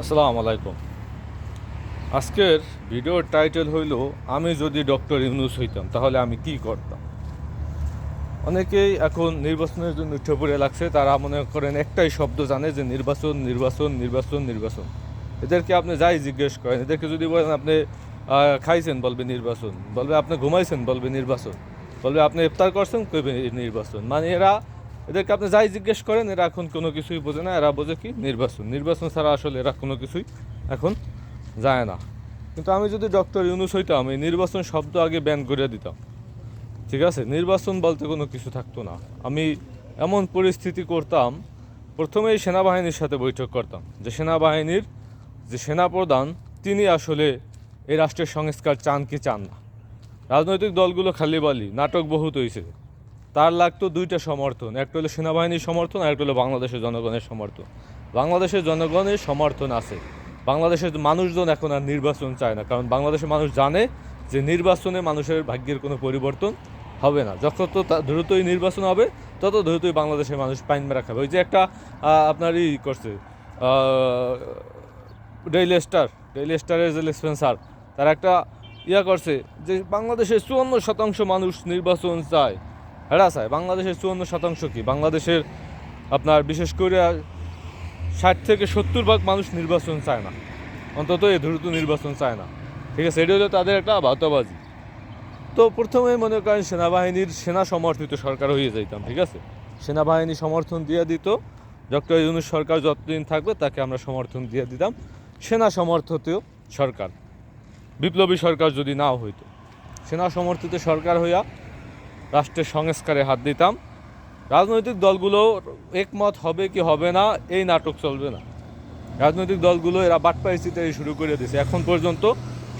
আসসালামু আলাইকুম। আজকের ভিডিওর টাইটেল হইল, আমি যদি ডক্টর ইউনুস হইতাম, তাহলে আমি কি করতাম? অনেকেই এখন নির্বাচনের জন্য উঠে পড়ে লাগছে, তারা মনে করেন একটাই শব্দ জানে যে নির্বাচন নির্বাচন নির্বাচন নির্বাচন। এদেরকে আপনি যাই জিজ্ঞেস করেন, এদেরকে যদি বলেন আপনি খাইছেন, বলবে নির্বাচন, বলবে আপনি ঘুমাইছেন, বলবে নির্বাচন, বলবে আপনি ইফতার করছেন, কইবে নির্বাচন। মানে এরা এদেরকে আপনি যাই জিজ্ঞেস করেন, এরা এখন কোনো কিছুই বোঝে না, এরা বোঝে কি? নির্বাচন। নির্বাচন ছাড়া আসলে এরা কোনো কিছুই এখন যায় না। কিন্তু আমি যদি ডক্টর ইউনুস হইতাম, এই নির্বাচন শব্দ আগে ব্যান করে দিতাম। ঠিক আছে? নির্বাচন বলতে কোনো কিছু থাকতো না। আমি এমন পরিস্থিতি করতাম, প্রথমেই সেনাবাহিনীর সাথে বৈঠক করতাম, যে সেনাবাহিনীর যে সেনাপ্রধান, তিনি আসলে এই রাষ্ট্রের সংস্কার চান কি চান না। রাজনৈতিক দলগুলো খালি বালি, নাটক বহুত হয়েছে তার লাগতো দুইটা সমর্থন, একটা হলো সেনাবাহিনীর সমর্থন আর একটা হলো বাংলাদেশের জনগণের সমর্থন। বাংলাদেশের জনগণের সমর্থন আছে। বাংলাদেশের মানুষজন এখন আর নির্বাচন চায় না, কারণ বাংলাদেশের মানুষ জানে যে নির্বাচনে মানুষের ভাগ্যের কোনো পরিবর্তন হবে না। যত দ্রুতই নির্বাচন হবে, তত দ্রুতই বাংলাদেশের মানুষ পাইন মেরা খাবে। ওই যে একটা আপনার ই করছে ডেইলি স্টার ডেইলি স্টারের যে স্পেন্সার তারা একটা ইয়া করছে যে বাংলাদেশের চুয়ান্ন শতাংশ মানুষ নির্বাচন চায়। হেরা চায় বাংলাদেশের চুয়ান্ন শতাংশ কি? বাংলাদেশের আপনার বিশেষ করে ষাট থেকে সত্তর ভাগ মানুষ নির্বাচন চায় না। অন্তত এই দ্রুত নির্বাচন চায় না। ঠিক আছে এটা হলো তাদের একটা বাতবাজি। তো প্রথমে মনে করেন সেনাবাহিনীর সেনা সমর্থিত সরকার হয়ে যাইতাম, ঠিক আছে? সেনাবাহিনী সমর্থন দিয়ে দিত। ডক্টর ইউনুস সরকার যতদিন থাকবে তাকে আমরা সমর্থন দিয়ে দিতাম। সেনা সমর্থিত সরকার, বিপ্লবী সরকার যদি নাও হইতো। সেনা সমর্থিত সরকার হইয়া রাষ্ট্রের সংস্কারে হাত দিতাম। রাজনৈতিক দলগুলো একমত হবে কি হবে না, এই নাটক চলবে না। রাজনৈতিক দলগুলো এরা বাটপাই চিতারি শুরু করে দিয়েছে। এখন পর্যন্ত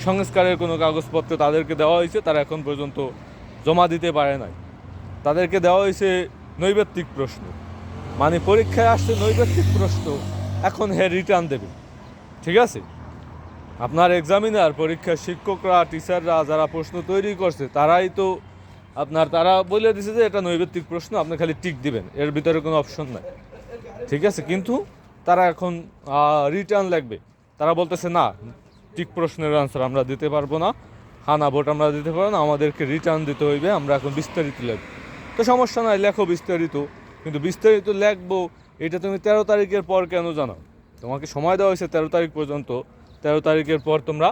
সংস্কারের কোনো কাগজপত্র তাদেরকে দেওয়া হয়েছে, তারা এখন পর্যন্ত জমা দিতে পারে নাই। তাদেরকে দেওয়া হয়েছে নৈবেত্তিক প্রশ্ন। মানে পরীক্ষায় আসছে নৈবেত্তিক প্রশ্ন, এখন হে রিটার্ন দেবে। ঠিক আছে? আপনার এক্সামিনার পরীক্ষার শিক্ষকরা টিচাররা যারা প্রশ্ন তৈরি করছে, তারাই তো আপনার তারা বলে দিছে যে এটা নৈবেত্তিক প্রশ্ন, আপনি খালি টিক দিবেন, এর ভিতরে কোনো অপশন নাই। ঠিক আছে? কিন্তু তারা এখন রিটার্ন লাগবে। তারা বলতেছে, না ঠিক প্রশ্নের আনসার আমরা দিতে পারব না। হানা ভোট আমরা দিতে পারব না, আমাদেরকে রিটার্ন দিতে হইবে, আমরা এখন বিস্তারিত লিখব তো সমস্যা নাই, লেখো বিস্তারিত। কিন্তু বিস্তারিত লেখবো এটা তুমি তেরো তারিখের পর কেন জানাও তোমাকে সময় দেওয়া হয়েছে তেরো তারিখ পর্যন্ত। তেরো তারিখের পর তোমরা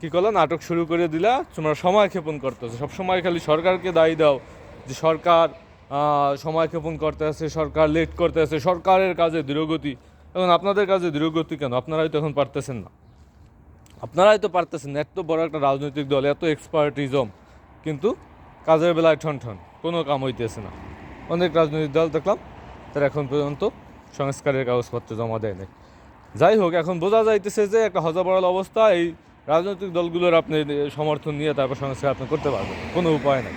কি করল? নাটক শুরু করে দিলা। তোমরা সময় ক্ষেপণ করতেছো। সব সময় খালি সরকারকে দায়ী দাও যে সরকার সময় ক্ষেপণ করতে আছে, সরকার লেট করতে আছে, সরকারের কাজে ধীরগতি এখন আপনাদের কাজে ধীরগতি কেন? আপনারাই তো এখন পারতেছেন না। আপনারাই তো পারতেছেন এত বড় একটা রাজনৈতিক দল, এত এক্সপার্টিজম কিন্তু কাজের বেলায় ঠন ঠন, কোনো কাম হইতেছে না। অনেক রাজনৈতিক দল দেখলাম, তারা এখন পর্যন্ত সংস্কারের কাগজপত্র জমা দেয় নাই। যাই হোক, এখন বোঝা যাইতেছে যে একটা হজাবড়াল অবস্থা। এই রাজনৈতিক দলগুলোর আপনি সমর্থন নিয়ে তারপর সংস্কার আপনি করতে পারবেন, কোনো উপায় নাই।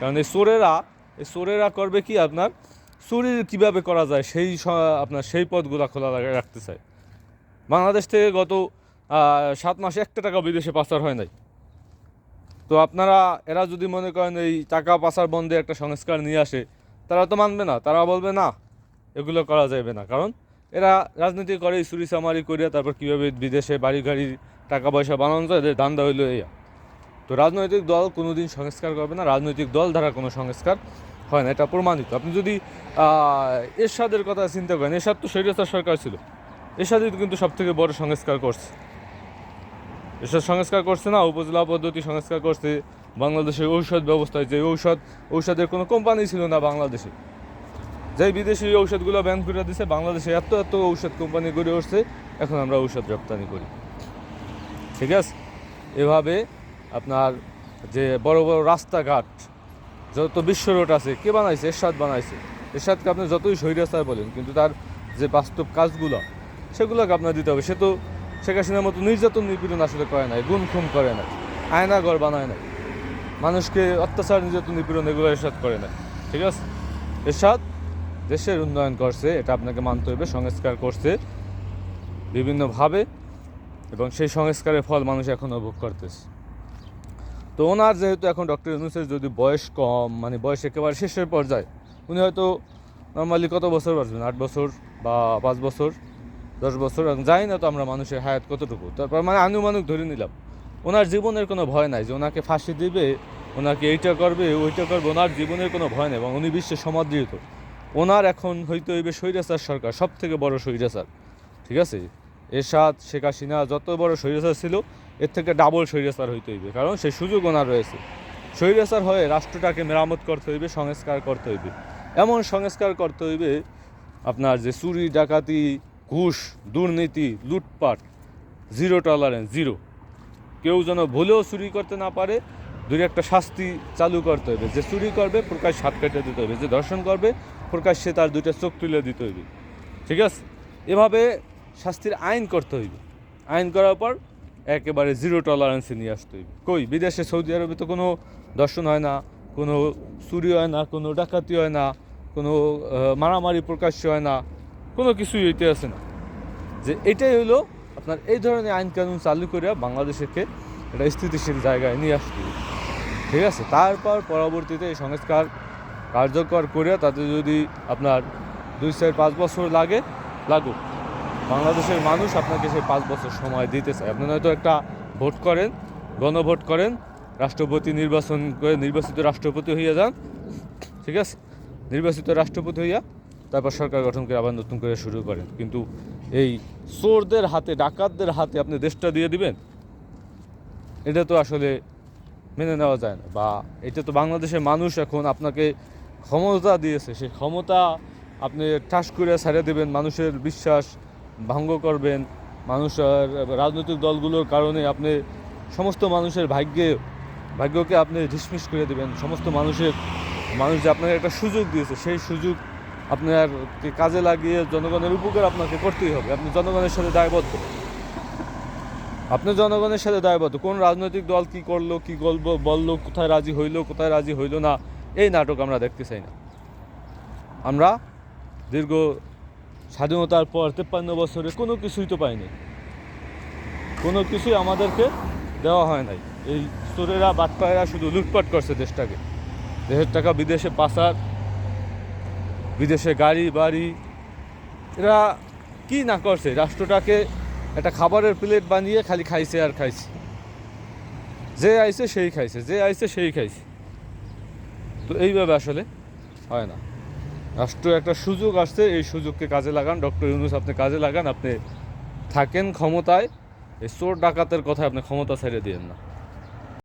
কারণ এই চোরেরা এই চোরেরা করবে কি আপনার? চুরির কীভাবে করা যায় সেই আপনার সেই পথগুলো খোলা রাখতে চায়। বাংলাদেশ থেকে গত সাত মাসে একটা টাকা বিদেশে পাচার হয় নাই। তো আপনারা, এরা যদি মনে করেন এই টাকা পাচার বন্ধে একটা সংস্কার নিয়ে আসে, তারা তো মানবে না, তারা বলবে না, এগুলো করা যাবে না। কারণ এরা রাজনীতি করে চুরি চামারি করিয়া তারপর কীভাবে বিদেশে বাড়ি গাড়ি টাকা পয়সা বানানো যায়, এদের ধান্দা হইল এইয়া। তো রাজনৈতিক দল কোনো দিন সংস্কার করবে না, রাজনৈতিক দল দ্বারা কোনো সংস্কার হয় না, এটা প্রমাণিত। আপনি যদি এরশাদের কথা চিন্তা করেন, এরশাদ তো স্বৈরাচার সরকার ছিল। এরশাদই কিন্তু সবথেকে বড় সংস্কার করছে। এসব সংস্কার করছে না, উপজেলা পদ্ধতি সংস্কার করছে, বাংলাদেশের ঔষধ ব্যবস্থায় যে ঔষধ, ঔষধের কোনো কোম্পানি ছিল না বাংলাদেশে। যেই বিদেশি ঔষধগুলো ব্যান করে দিছে, বাংলাদেশে এত এত ঔষধ কোম্পানি গড়ে উঠছে, এখন আমরা ঔষধ রপ্তানি করি। ঠিক আছে? এভাবে আপনার যে বড় বড় রাস্তাঘাট, যত বিশ্ব রোড আছে, কে বানাইছে? এরশাদ বানাইছে। এরশাদকে আপনি যতই স্বৈরাচার বলেন, কিন্তু তার যে বাস্তব কাজগুলো, সেগুলোকে আপনার দিতে হবে। সে তো শেখ হাসিনার মতো নির্যাতন নিপীড়ন আসলে করে নাই, গুম খুম করে নাই আয়নাঘর বানায় নাই, মানুষকে অত্যাচার, নির্যাতন, নিপীড়ন এগুলো এরশাদ করে নাই। ঠিক আছে? এরশাদ দেশের উন্নয়ন করছে, এটা আপনাকে মানতে হবে, সংস্কার করছে, বিভিন্নভাবে এবং সেই সংস্কারের ফল মানুষ এখনও ভোগ করতেছে। তো ওনার যেহেতু এখন ডক্টর ইউনুসের যদি বয়স কম মানে বয়স একেবারে শেষের পর্যায়ে, উনি হয়তো নর্মালি কত বছর বাঁচবেন? আট বছর বা পাঁচ বছর, দশ বছর? জানি না তো আমরা মানুষের হায়াত কতটুকু। তারপর মানে আনুমানিক ধরে নিলাম, ওনার জীবনের কোনো ভয় নাই যে ওনাকে ফাঁসি দিবে, ওনাকে এইটা করবে, ওইটা করবে, ওনার জীবনের কোনো ভয় নেই এবং উনি বিশ্বে সমাদৃত। ওনার এখন হইতে হইবে স্বৈরাচার সরকার সব থেকে বড় স্বৈরাচার। ঠিক আছে? এরশাদ, শেখ হাসিনা যত বড় স্বৈরাচার ছিল, এর থেকে ডাবল স্বৈরাচার হইতে হইবে। কারণ সেই সুযোগ ওনার রয়েছে। স্বৈরাচার হয়ে রাষ্ট্রটাকে মেরামত করতে হইবে, সংস্কার করতে হইবে। এমন সংস্কার করতে হইবে, আপনার যে চুরি, ডাকাতি, ঘুষ, দুর্নীতি, লুটপাট জিরো টলারেন্স জিরো কেউ যেন ভুলেও চুরি করতে না পারে, দুই একটা শাস্তি চালু করতে হবে যে চুরি করবে প্রকাশ হাত কেটে দিতে হবে যে দর্শন করবে, প্রকাশ্যে তার দুইটা চোখ তুলে দিতে হইবে। ঠিক আছে? এভাবে শাস্তির আইন করতে হইবে। আইন করার পর একেবারে জিরো টলারেন্সে নিয়ে আসতে হইবে। কই, বিদেশে সৌদি আরবে তো কোনো দর্শন হয় না, কোনো চুরি হয় না, কোনো ডাকাতি হয় না, কোনো মারামারি প্রকাশ্য হয় না, কোনো কিছুই হইতে আছে না। যে এটাই হলো আপনার এই ধরনের আইন কানুন চালু করে বাংলাদেশকে একটা স্থিতিশীল জায়গায় নিয়ে আসতে। ঠিক আছে? তারপর পরবর্তীতে এই সংস্কার কার্যকর করে তাতে যদি আপনার দুই চার পাঁচ বছর লাগে, লাগুক। বাংলাদেশের মানুষ আপনাকে সেই পাঁচ বছর সময় দিতে চায় আপনি হয়তো একটা ভোট করেন, গণভোট করেন, রাষ্ট্রপতি নির্বাচন করে নির্বাচিত রাষ্ট্রপতি হইয়া যান, ঠিক আছে? নির্বাচিত রাষ্ট্রপতি হইয়া তারপর সরকার গঠন করে আবার নতুন করে শুরু করেন। কিন্তু এই চোরদের হাতে, ডাকাতদের হাতে আপনি দেশটা দিয়ে দিবেন? এটা তো আসলে মেনে নেওয়া যায় না। বা এটা তো বাংলাদেশের মানুষ এখন আপনাকে ক্ষমতা দিয়েছে। সেই ক্ষমতা আপনি ঠাস করে ছেড়ে দেবেন, মানুষের বিশ্বাস ভঙ্গ করবেন মানুষের রাজনৈতিক দলগুলোর কারণে আপনি সমস্ত মানুষের ভাগ্যে, ভাগ্যকে আপনি ঢিসমিস করে দেবেন। সমস্ত মানুষের, মানুষ যে আপনাকে একটা সুযোগ দিয়েছে, সেই সুযোগ আপনার কাজে লাগিয়ে জনগণের উপকার আপনাকে করতেই হবে। আপনি জনগণের সাথে দায়বদ্ধ। আপনি জনগণের সাথে দায়বদ্ধ। কোন রাজনৈতিক দল কি করল, কি গল্প বলল, কোথায় রাজি হইল, কোথায় রাজি হইল না, এই নাটক আমরা দেখতে চাই না। আমরা দীর্ঘ স্বাধীনতার পর তেপ্পান্ন বছরে কোনো কিছুই তো পাইনি। কোনো কিছুই আমাদেরকে দেওয়া হয় নাই। এই চোরেরা, বাটপায়েরা শুধু লুটপাট করছে দেশটাকে। দেশের টাকা বিদেশে পাচার, বিদেশে গাড়ি, বাড়ি। এরা কি না করছে? রাষ্ট্রটাকে একটা খাবারের প্লেট বানিয়ে খালি খাইছে আর খাইছে। যে আইছে সেই খাইছে, যে আইছে সেই খাইছে। তো এইভাবে আসলে হয় না। রাষ্ট্র একটা সুযোগ আসছে, এই সুযোগকে কাজে লাগান। ডক্টর ইউনুস, আপনি কাজে লাগান, আপনি থাকেন ক্ষমতায়। এই চোর ডাকাতের কথা আপনি ক্ষমতা ছেড়ে দিয়েন না।